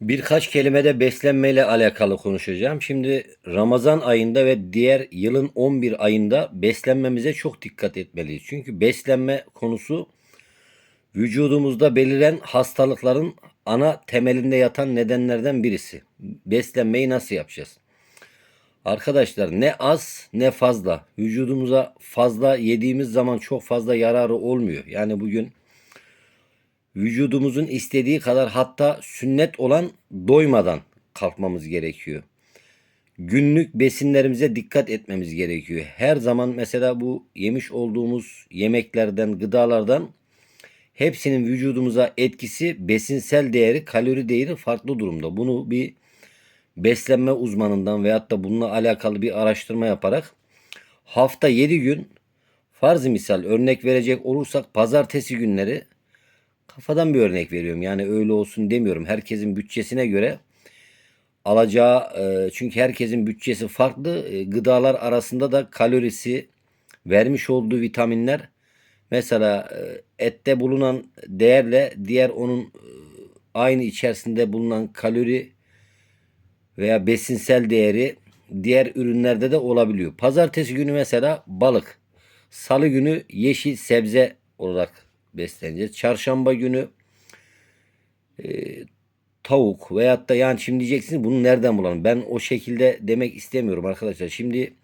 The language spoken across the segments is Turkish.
Birkaç kelimede beslenmeyle alakalı konuşacağım. Şimdi Ramazan ayında ve diğer yılın 11 ayında beslenmemize çok dikkat etmeliyiz. Çünkü beslenme konusu vücudumuzda beliren hastalıkların ana temelinde yatan nedenlerden birisi. Beslenmeyi nasıl yapacağız? Arkadaşlar ne az ne fazla. Vücudumuza fazla yediğimiz zaman çok fazla yararı olmuyor. Yani bugün vücudumuzun istediği kadar hatta sünnet olan doymadan kalkmamız gerekiyor. Günlük besinlerimize dikkat etmemiz gerekiyor. Her zaman mesela bu yemiş olduğumuz yemeklerden, gıdalardan hepsinin vücudumuza etkisi, besinsel değeri, kalori değeri farklı durumda. Bunu bir beslenme uzmanından veyahut da bununla alakalı bir araştırma yaparak hafta 7 gün farz misal örnek verecek olursak pazartesi günleri kafadan bir örnek veriyorum. Yani öyle olsun demiyorum. Herkesin bütçesine göre alacağı e, çünkü herkesin bütçesi farklı. E, gıdalar arasında da kalorisi, vermiş olduğu vitaminler mesela e, ette bulunan değerle diğer onun aynı içerisinde bulunan kalori veya besinsel değeri diğer ürünlerde de olabiliyor. Pazartesi günü mesela balık. Salı günü yeşil sebze olarak besleneceğiz. Çarşamba günü e, tavuk veyahut da yani şimdi diyeceksiniz bunu nereden bulalım? Ben o şekilde demek istemiyorum arkadaşlar. Şimdi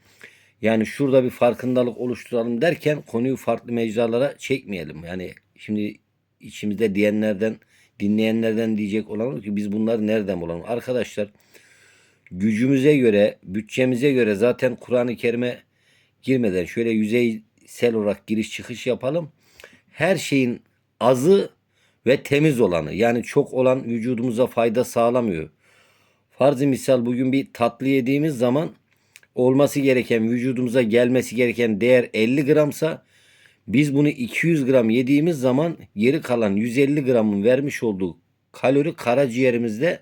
yani şurada bir farkındalık oluşturalım derken konuyu farklı mecralara çekmeyelim. Yani şimdi içimizde diyenlerden dinleyenlerden diyecek olan ki biz bunları nereden bulalım? Arkadaşlar gücümüze göre, bütçemize göre zaten Kur'an-ı Kerim'e girmeden şöyle yüzeysel olarak giriş çıkış yapalım. Her şeyin azı ve temiz olanı yani çok olan vücudumuza fayda sağlamıyor. Farz-ı misal bugün bir tatlı yediğimiz zaman olması gereken vücudumuza gelmesi gereken değer 50 gramsa biz bunu 200 gram yediğimiz zaman geri kalan 150 gramın vermiş olduğu kalori karaciğerimizde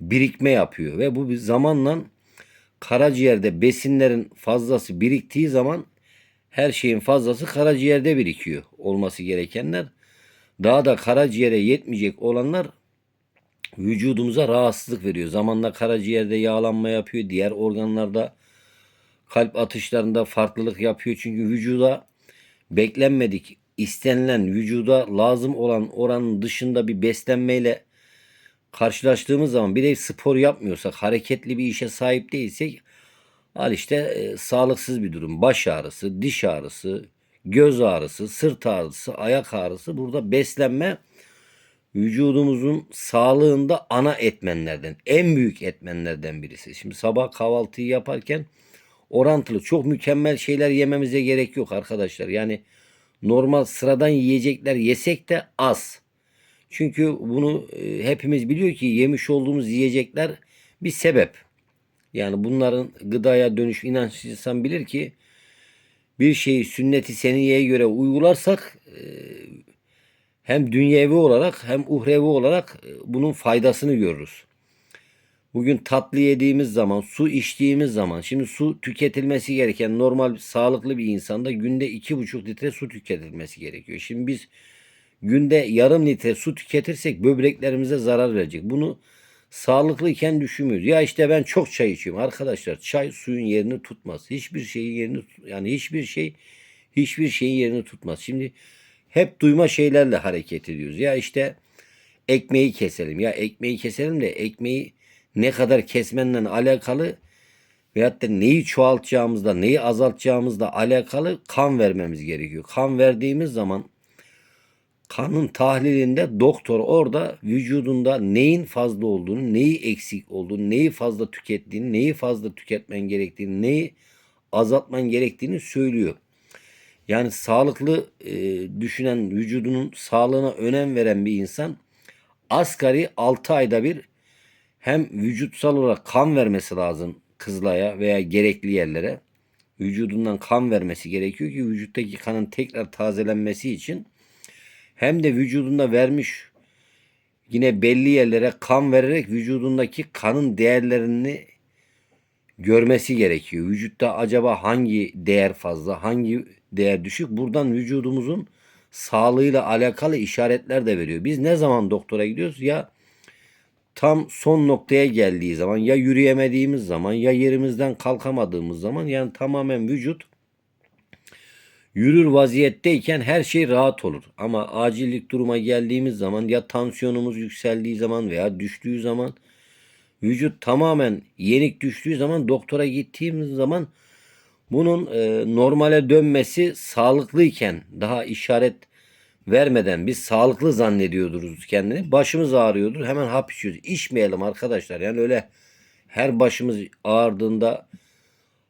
birikme yapıyor ve bu bir zamanla karaciğerde besinlerin fazlası biriktiği zaman her şeyin fazlası karaciğerde birikiyor olması gerekenler. Daha da karaciğere yetmeyecek olanlar vücudumuza rahatsızlık veriyor. Zamanla karaciğerde yağlanma yapıyor. Diğer organlarda kalp atışlarında farklılık yapıyor. Çünkü vücuda beklenmedik, istenilen, vücuda lazım olan oranın dışında bir beslenmeyle karşılaştığımız zaman bir de spor yapmıyorsak, hareketli bir işe sahip değilsek al işte e, sağlıksız bir durum. Baş ağrısı, diş ağrısı, göz ağrısı, sırt ağrısı, ayak ağrısı. Burada beslenme vücudumuzun sağlığında ana etmenlerden, en büyük etmenlerden birisi. Şimdi sabah kahvaltıyı yaparken orantılı çok mükemmel şeyler yememize gerek yok arkadaşlar. Yani normal sıradan yiyecekler yesek de az. Çünkü bunu e, hepimiz biliyor ki yemiş olduğumuz yiyecekler bir sebep. Yani bunların gıdaya dönüş inançlı insan bilir ki bir şeyi sünneti seniyeye göre uygularsak e, hem dünyevi olarak hem uhrevi olarak e, bunun faydasını görürüz. Bugün tatlı yediğimiz zaman, su içtiğimiz zaman, şimdi su tüketilmesi gereken normal sağlıklı bir insanda günde 2,5 litre su tüketilmesi gerekiyor. Şimdi biz günde yarım litre su tüketirsek böbreklerimize zarar verecek. Bunu sağlıklıyken düşünmüyoruz. Ya işte ben çok çay içiyorum. Arkadaşlar çay suyun yerini tutmaz. Hiçbir şeyin yerini yani hiçbir şey hiçbir şeyin yerini tutmaz. Şimdi hep duyma şeylerle hareket ediyoruz. Ya işte ekmeği keselim. Ya ekmeği keselim de ekmeği ne kadar kesmenle alakalı veyahut da neyi çoğaltacağımızda, neyi azaltacağımızla alakalı kan vermemiz gerekiyor. Kan verdiğimiz zaman kanın tahlilinde doktor orada vücudunda neyin fazla olduğunu, neyi eksik olduğunu, neyi fazla tükettiğini, neyi fazla tüketmen gerektiğini, neyi azaltman gerektiğini söylüyor. Yani sağlıklı e, düşünen, vücudunun sağlığına önem veren bir insan asgari 6 ayda bir hem vücutsal olarak kan vermesi lazım kızlaya veya gerekli yerlere. Vücudundan kan vermesi gerekiyor ki vücuttaki kanın tekrar tazelenmesi için hem de vücudunda vermiş yine belli yerlere kan vererek vücudundaki kanın değerlerini görmesi gerekiyor. Vücutta acaba hangi değer fazla, hangi değer düşük? Buradan vücudumuzun sağlığıyla alakalı işaretler de veriyor. Biz ne zaman doktora gidiyoruz? Ya tam son noktaya geldiği zaman ya yürüyemediğimiz zaman ya yerimizden kalkamadığımız zaman yani tamamen vücut yürür vaziyetteyken her şey rahat olur. Ama acillik duruma geldiğimiz zaman ya tansiyonumuz yükseldiği zaman veya düştüğü zaman vücut tamamen yenik düştüğü zaman doktora gittiğimiz zaman bunun e, normale dönmesi sağlıklıyken daha işaret vermeden biz sağlıklı zannediyorduruz kendini. Başımız ağrıyordur hemen hap içiyoruz. İçmeyelim arkadaşlar. Yani öyle her başımız ağrıdığında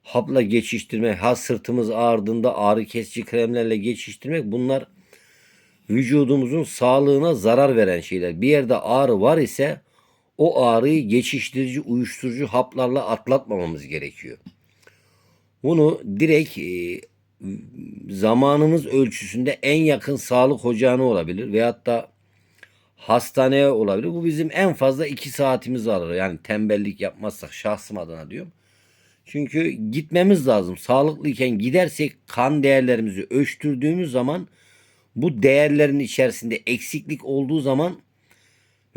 hapla geçiştirmek, ha sırtımız ağrıdığında ağrı kesici kremlerle geçiştirmek bunlar vücudumuzun sağlığına zarar veren şeyler. Bir yerde ağrı var ise o ağrıyı geçiştirici, uyuşturucu haplarla atlatmamamız gerekiyor. Bunu direkt e, zamanımız ölçüsünde en yakın sağlık ocağına olabilir veyahut da hastaneye olabilir. Bu bizim en fazla iki saatimiz alır. Yani tembellik yapmazsak şahsım adına diyorum. Çünkü gitmemiz lazım. Sağlıklıyken gidersek kan değerlerimizi ölçtürdüğümüz zaman bu değerlerin içerisinde eksiklik olduğu zaman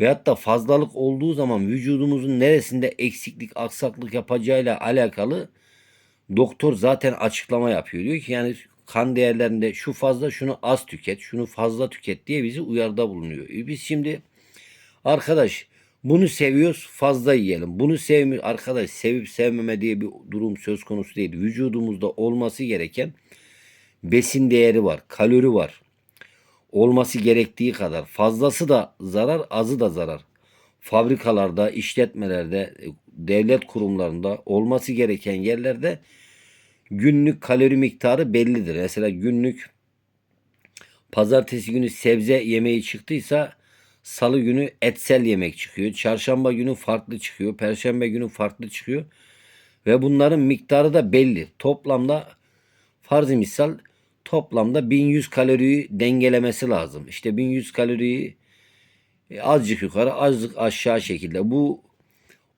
veyahut da fazlalık olduğu zaman vücudumuzun neresinde eksiklik, aksaklık yapacağıyla alakalı doktor zaten açıklama yapıyor. Diyor ki yani kan değerlerinde şu fazla şunu az tüket, şunu fazla tüket diye bizi uyarıda bulunuyor. E biz şimdi arkadaş bunu seviyoruz fazla yiyelim. Bunu sevmiyor arkadaş sevip sevmeme diye bir durum söz konusu değil. Vücudumuzda olması gereken besin değeri var, kalori var. Olması gerektiği kadar. Fazlası da zarar, azı da zarar. Fabrikalarda, işletmelerde, devlet kurumlarında olması gereken yerlerde günlük kalori miktarı bellidir. Mesela günlük pazartesi günü sebze yemeği çıktıysa salı günü etsel yemek çıkıyor. Çarşamba günü farklı çıkıyor. Perşembe günü farklı çıkıyor. Ve bunların miktarı da belli. Toplamda farz misal toplamda 1100 kaloriyi dengelemesi lazım. İşte 1100 kaloriyi e, azıcık yukarı azıcık aşağı şekilde. Bu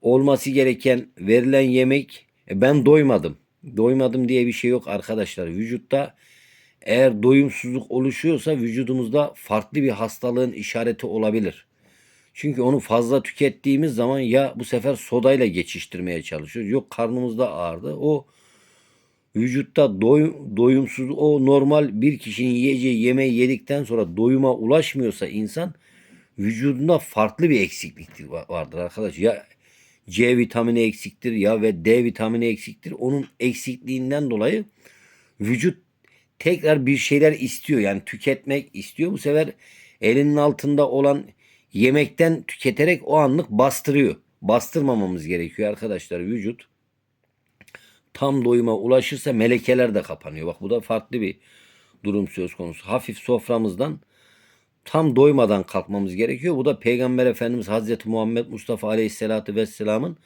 olması gereken verilen yemek e, ben doymadım. Doymadım diye bir şey yok arkadaşlar. Vücutta eğer doyumsuzluk oluşuyorsa vücudumuzda farklı bir hastalığın işareti olabilir. Çünkü onu fazla tükettiğimiz zaman ya bu sefer sodayla geçiştirmeye çalışıyoruz. Yok karnımızda ağrıdı. O vücutta doy, doyumsuz o normal bir kişinin yiyeceği yemeği yedikten sonra doyuma ulaşmıyorsa insan vücudunda farklı bir eksiklik vardır arkadaş. Ya C vitamini eksiktir ya ve D vitamini eksiktir. Onun eksikliğinden dolayı vücut tekrar bir şeyler istiyor. Yani tüketmek istiyor. Bu sefer elinin altında olan yemekten tüketerek o anlık bastırıyor. Bastırmamamız gerekiyor arkadaşlar. Vücut tam doyuma ulaşırsa melekeler de kapanıyor. Bak bu da farklı bir durum söz konusu. Hafif soframızdan tam doymadan kalkmamız gerekiyor. Bu da Peygamber Efendimiz Hazreti Muhammed Mustafa Aleyhisselatü Vesselam'ın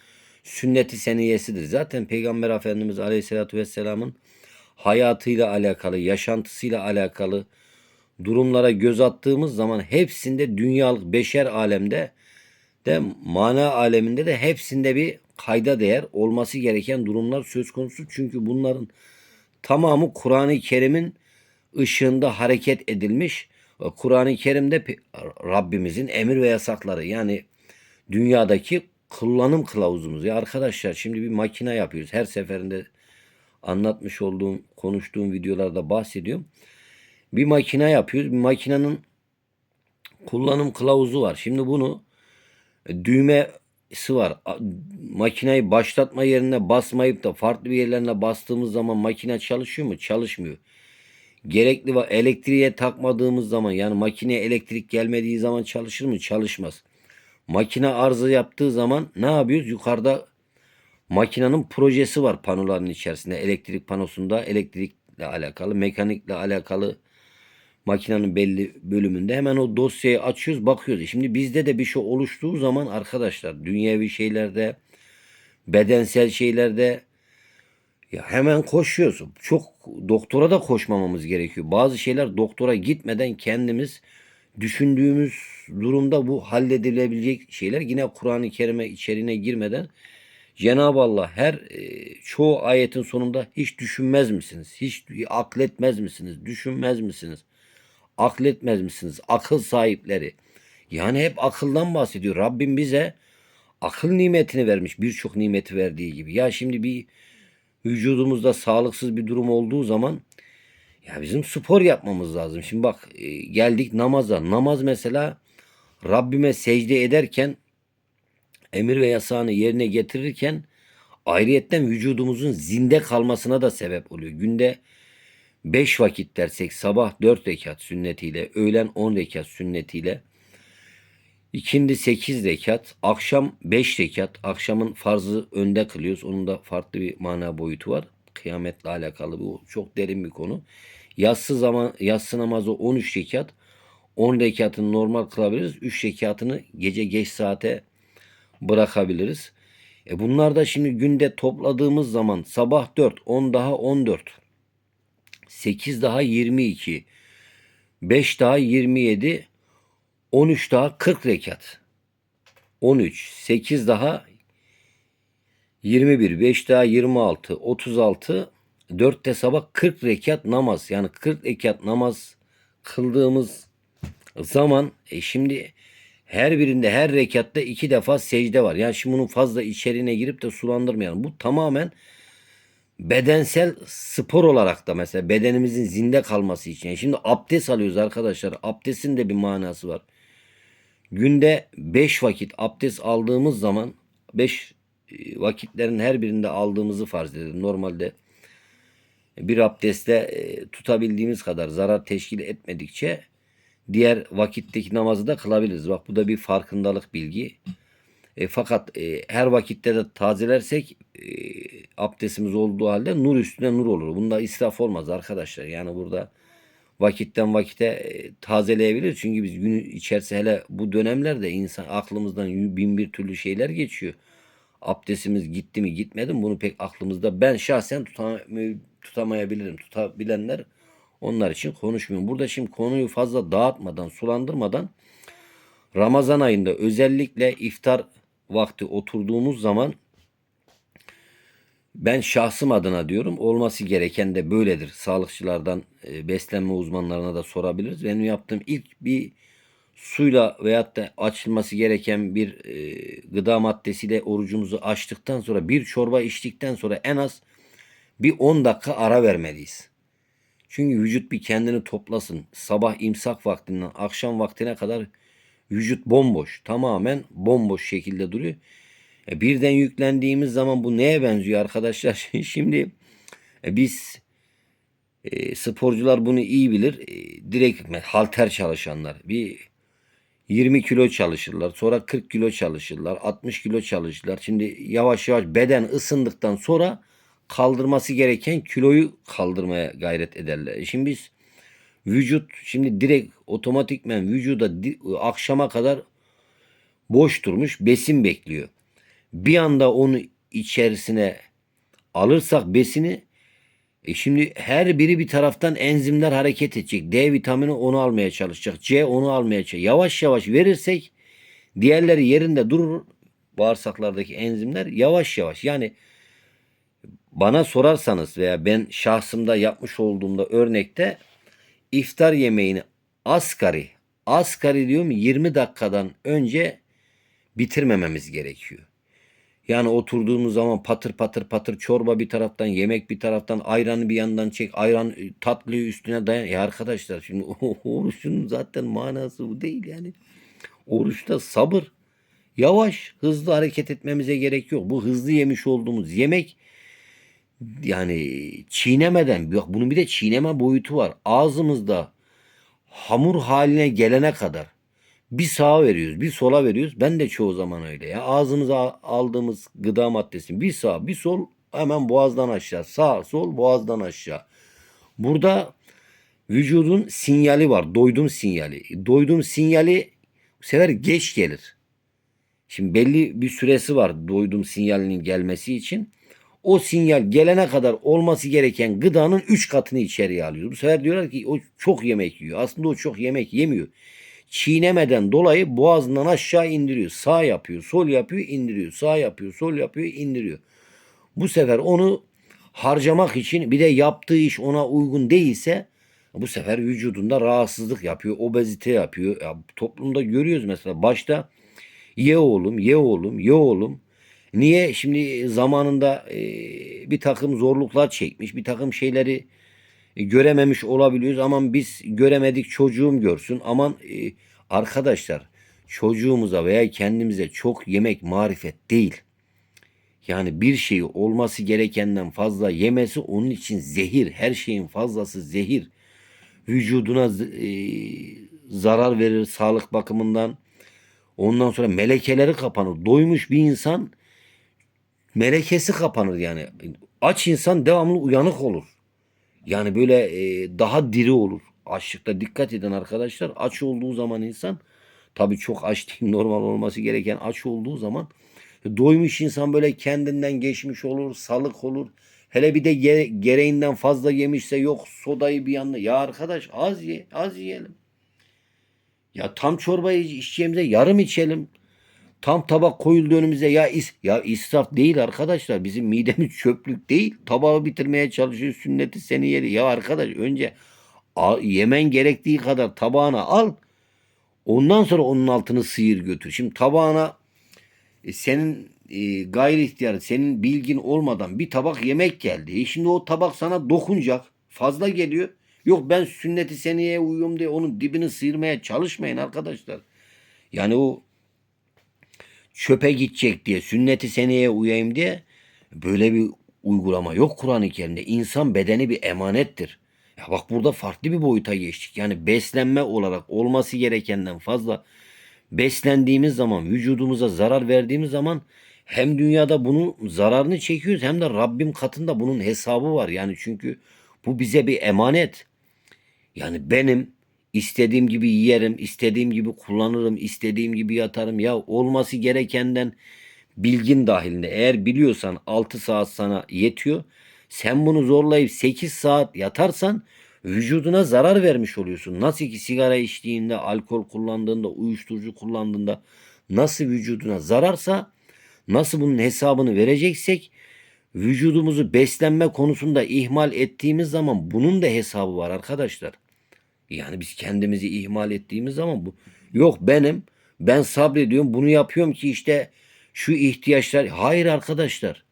sünneti seniyesidir. Zaten Peygamber Efendimiz Aleyhisselatü Vesselam'ın hayatıyla alakalı, yaşantısıyla alakalı durumlara göz attığımız zaman hepsinde dünyalık beşer alemde de mana aleminde de hepsinde bir kayda değer olması gereken durumlar söz konusu. Çünkü bunların tamamı Kur'an-ı Kerim'in ışığında hareket edilmiş. Kur'an-ı Kerim'de Rabbimizin emir ve yasakları yani dünyadaki kullanım kılavuzumuz. Ya arkadaşlar şimdi bir makine yapıyoruz. Her seferinde anlatmış olduğum, konuştuğum videolarda bahsediyorum. Bir makine yapıyoruz. Bir makinenin kullanım kılavuzu var. Şimdi bunu e, düğmesi var. Makineyi başlatma yerine basmayıp da farklı bir yerlerine bastığımız zaman makine çalışıyor mu? Çalışmıyor. Gerekli var. Elektriğe takmadığımız zaman yani makineye elektrik gelmediği zaman çalışır mı? Çalışmaz. Makine arıza yaptığı zaman ne yapıyoruz? Yukarıda makinenin projesi var panoların içerisinde. Elektrik panosunda elektrikle alakalı, mekanikle alakalı makinenin belli bölümünde hemen o dosyayı açıyoruz bakıyoruz. Şimdi bizde de bir şey oluştuğu zaman arkadaşlar dünyevi şeylerde bedensel şeylerde ya hemen koşuyoruz. Çok doktora da koşmamamız gerekiyor. Bazı şeyler doktora gitmeden kendimiz düşündüğümüz durumda bu halledilebilecek şeyler yine Kur'an-ı Kerim'e içeriğine girmeden Cenab-ı Allah her e, çoğu ayetin sonunda hiç düşünmez misiniz? Hiç akletmez misiniz? Düşünmez misiniz? Akletmez misiniz? Akıl sahipleri. Yani hep akıldan bahsediyor. Rabbim bize akıl nimetini vermiş birçok nimeti verdiği gibi. Ya şimdi bir vücudumuzda sağlıksız bir durum olduğu zaman ya bizim spor yapmamız lazım. Şimdi bak e, geldik namaza. Namaz mesela Rabbime secde ederken emir ve yasağını yerine getirirken ayrıyetten vücudumuzun zinde kalmasına da sebep oluyor. Günde 5 vakit dersek sabah 4 rekat sünnetiyle, öğlen 10 rekat sünnetiyle, ikindi 8 rekat, akşam 5 rekat. Akşamın farzı önde kılıyoruz. Onun da farklı bir mana boyutu var. Kıyametle alakalı bu çok derin bir konu. Yatsı zaman yatsı namazı 13 rekat. 10 rekatını normal kılabiliriz. 3 rekatını gece geç saate bırakabiliriz. E bunlar da şimdi günde topladığımız zaman sabah 4, 10 daha 14, 8 daha 22, 5 daha 27, 13 daha 40 rekat. 13, 8 daha 21, 5 daha 26, 36, 4 de sabah 40 rekat namaz. Yani 40 rekat namaz kıldığımız zaman e şimdi her birinde her rekatta iki defa secde var. Yani şimdi bunun fazla içeriğine girip de sulandırmayalım. Bu tamamen bedensel spor olarak da mesela bedenimizin zinde kalması için. Yani şimdi abdest alıyoruz arkadaşlar. Abdestin de bir manası var. Günde 5 vakit abdest aldığımız zaman 5 vakitlerin her birinde aldığımızı farz edelim. Normalde bir abdestle e, tutabildiğimiz kadar zarar teşkil etmedikçe diğer vakitteki namazı da kılabiliriz. Bak bu da bir farkındalık bilgi. E, fakat e, her vakitte de tazelersek e, abdestimiz olduğu halde nur üstüne nur olur. Bunda israf olmaz arkadaşlar. Yani burada vakitten vakite e, tazeleyebiliriz. Çünkü biz gün içerisinde hele bu dönemlerde insan aklımızdan bin bir türlü şeyler geçiyor. Abdestimiz gitti mi gitmedi mi bunu pek aklımızda ben şahsen tutamay- tutamayabilirim. Tutabilenler onlar için konuşmuyorum. Burada şimdi konuyu fazla dağıtmadan, sulandırmadan Ramazan ayında özellikle iftar vakti oturduğumuz zaman ben şahsım adına diyorum olması gereken de böyledir. Sağlıkçılardan, e, beslenme uzmanlarına da sorabiliriz. Benim yaptığım ilk bir suyla veyahut da açılması gereken bir e, gıda maddesiyle orucumuzu açtıktan sonra bir çorba içtikten sonra en az bir 10 dakika ara vermeliyiz. Çünkü vücut bir kendini toplasın. Sabah imsak vaktinden akşam vaktine kadar vücut bomboş. Tamamen bomboş şekilde duruyor. E, birden yüklendiğimiz zaman bu neye benziyor arkadaşlar? Şimdi e, biz e, sporcular bunu iyi bilir. E, direkt halter çalışanlar bir 20 kilo çalışırlar. Sonra 40 kilo çalışırlar. 60 kilo çalışırlar. Şimdi yavaş yavaş beden ısındıktan sonra kaldırması gereken kiloyu kaldırmaya gayret ederler. E Şimdi biz vücut şimdi direkt otomatikmen vücuda akşama kadar boş durmuş besin bekliyor. Bir anda onu içerisine alırsak besini e şimdi her biri bir taraftan enzimler hareket edecek. D vitamini onu almaya çalışacak. C onu almaya çalışacak. Yavaş yavaş verirsek diğerleri yerinde durur. Bağırsaklardaki enzimler yavaş yavaş. Yani bana sorarsanız veya ben şahsımda yapmış olduğumda örnekte iftar yemeğini asgari asgari diyorum 20 dakikadan önce bitirmememiz gerekiyor. Yani oturduğumuz zaman patır patır patır çorba bir taraftan yemek bir taraftan ayranı bir yandan çek ayran e, tatlıyı üstüne dayan. Ya arkadaşlar şimdi oruçun zaten manası bu değil yani. Oruçta sabır yavaş hızlı hareket etmemize gerek yok. Bu hızlı yemiş olduğumuz yemek yani çiğnemeden bak bunun bir de çiğneme boyutu var. Ağzımızda hamur haline gelene kadar bir sağa veriyoruz, bir sola veriyoruz. Ben de çoğu zaman öyle ya. Ağzımıza aldığımız gıda maddesini bir sağ, bir sol hemen boğazdan aşağı. Sağ, sol, boğazdan aşağı. Burada vücudun sinyali var. Doydum sinyali. Doydum sinyali bu sefer geç gelir. Şimdi belli bir süresi var doydum sinyalinin gelmesi için. O sinyal gelene kadar olması gereken gıdanın 3 katını içeriye alıyor. Bu sefer diyorlar ki o çok yemek yiyor. Aslında o çok yemek yemiyor. Çiğnemeden dolayı boğazından aşağı indiriyor. Sağ yapıyor, sol yapıyor, indiriyor. Sağ yapıyor, sol yapıyor, indiriyor. Bu sefer onu harcamak için bir de yaptığı iş ona uygun değilse bu sefer vücudunda rahatsızlık yapıyor, obezite yapıyor. Ya, toplumda görüyoruz mesela başta Ye oğlum, ye oğlum, ye oğlum. Niye? Şimdi zamanında e, bir takım zorluklar çekmiş, bir takım şeyleri e, görememiş olabiliyoruz. Aman biz göremedik çocuğum görsün. Aman e, arkadaşlar çocuğumuza veya kendimize çok yemek marifet değil. Yani bir şeyi olması gerekenden fazla yemesi onun için zehir. Her şeyin fazlası zehir. Vücuduna e, zarar verir sağlık bakımından. Ondan sonra melekeleri kapanır. Doymuş bir insan melekesi kapanır yani. Aç insan devamlı uyanık olur. Yani böyle e, daha diri olur. Açlıkta dikkat edin arkadaşlar. Aç olduğu zaman insan tabii çok aç değil normal olması gereken aç olduğu zaman doymuş insan böyle kendinden geçmiş olur, salık olur. Hele bir de ge- gereğinden fazla yemişse yok sodayı bir yanına. Ya arkadaş az ye, az yiyelim. Ya tam çorbayı içeceğimize yarım içelim. Tam tabak koyuldu önümüze ya is ya israf değil arkadaşlar. Bizim midemiz çöplük değil. Tabağı bitirmeye çalışıyor sünneti seni yeri. Ya arkadaş önce al- yemen gerektiği kadar tabağına al. Ondan sonra onun altını sıyır götür. Şimdi tabağına e, senin e, gayri ihtiyar, senin bilgin olmadan bir tabak yemek geldi. E şimdi o tabak sana dokunacak. Fazla geliyor. Yok ben sünneti seneye uyuyorum diye onun dibini sıyırmaya çalışmayın arkadaşlar. Yani o çöpe gidecek diye, sünneti seneye uyayım diye böyle bir uygulama yok Kur'an-ı Kerim'de. İnsan bedeni bir emanettir. Ya bak burada farklı bir boyuta geçtik. Yani beslenme olarak olması gerekenden fazla beslendiğimiz zaman, vücudumuza zarar verdiğimiz zaman hem dünyada bunun zararını çekiyoruz hem de Rabbim katında bunun hesabı var. Yani çünkü bu bize bir emanet. Yani benim istediğim gibi yerim, istediğim gibi kullanırım, istediğim gibi yatarım. Ya olması gerekenden bilgin dahilinde. Eğer biliyorsan 6 saat sana yetiyor. Sen bunu zorlayıp 8 saat yatarsan vücuduna zarar vermiş oluyorsun. Nasıl ki sigara içtiğinde, alkol kullandığında, uyuşturucu kullandığında nasıl vücuduna zararsa nasıl bunun hesabını vereceksek vücudumuzu beslenme konusunda ihmal ettiğimiz zaman bunun da hesabı var arkadaşlar. Yani biz kendimizi ihmal ettiğimiz zaman bu yok benim ben sabrediyorum bunu yapıyorum ki işte şu ihtiyaçlar hayır arkadaşlar.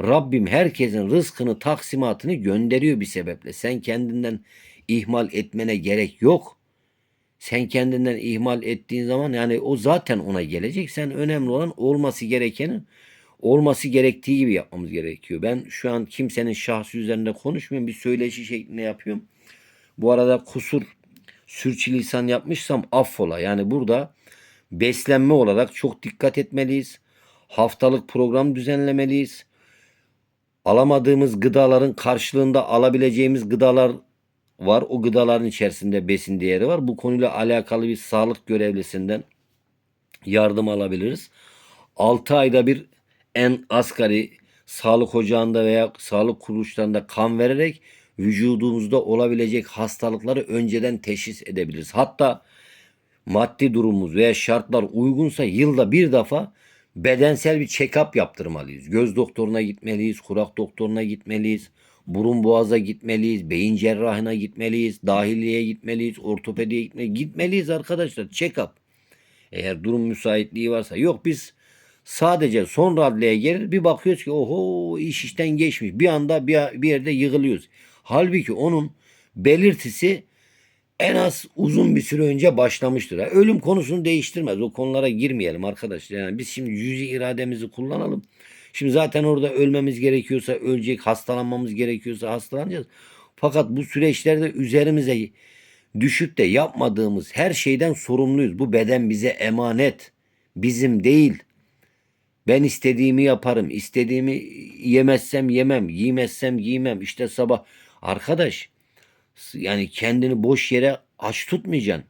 Rabbim herkesin rızkını taksimatını gönderiyor bir sebeple. Sen kendinden ihmal etmene gerek yok. Sen kendinden ihmal ettiğin zaman yani o zaten ona gelecek. Sen önemli olan olması gerekeni olması gerektiği gibi yapmamız gerekiyor. Ben şu an kimsenin şahsı üzerinde konuşmuyorum. Bir söyleşi şeklinde yapıyorum. Bu arada kusur sürçülisan yapmışsam affola. Yani burada beslenme olarak çok dikkat etmeliyiz. Haftalık program düzenlemeliyiz. Alamadığımız gıdaların karşılığında alabileceğimiz gıdalar var. O gıdaların içerisinde besin değeri var. Bu konuyla alakalı bir sağlık görevlisinden yardım alabiliriz. 6 ayda bir en asgari sağlık ocağında veya sağlık kuruluşlarında kan vererek vücudumuzda olabilecek hastalıkları önceden teşhis edebiliriz. Hatta maddi durumumuz veya şartlar uygunsa yılda bir defa bedensel bir check-up yaptırmalıyız. Göz doktoruna gitmeliyiz, kulak doktoruna gitmeliyiz, burun boğaza gitmeliyiz, beyin cerrahına gitmeliyiz, dahiliyeye gitmeliyiz, ortopediye gitmeliyiz. Gitmeliyiz arkadaşlar check-up. Eğer durum müsaitliği varsa. Yok biz sadece son raddeye gelir bir bakıyoruz ki oho iş işten geçmiş. Bir anda bir, bir yerde yığılıyoruz. Halbuki onun belirtisi en az uzun bir süre önce başlamıştır. Ha, Ölüm konusunu değiştirmez. O konulara girmeyelim arkadaşlar. Yani biz şimdi cüzi irademizi kullanalım. Şimdi zaten orada ölmemiz gerekiyorsa ölecek, hastalanmamız gerekiyorsa hastalanacağız. Fakat bu süreçlerde üzerimize düşüp de yapmadığımız her şeyden sorumluyuz. Bu beden bize emanet. Bizim değil. Ben istediğimi yaparım. istediğimi yemezsem yemem. Giymezsem giymem. İşte sabah. Arkadaş yani kendini boş yere aç tutmayacaksın.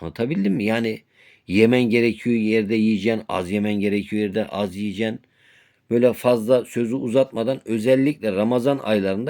Anlatabildim mi? Yani yemen gerekiyor yerde yiyeceksin. Az yemen gerekiyor yerde az yiyeceksin. Böyle fazla sözü uzatmadan özellikle Ramazan aylarında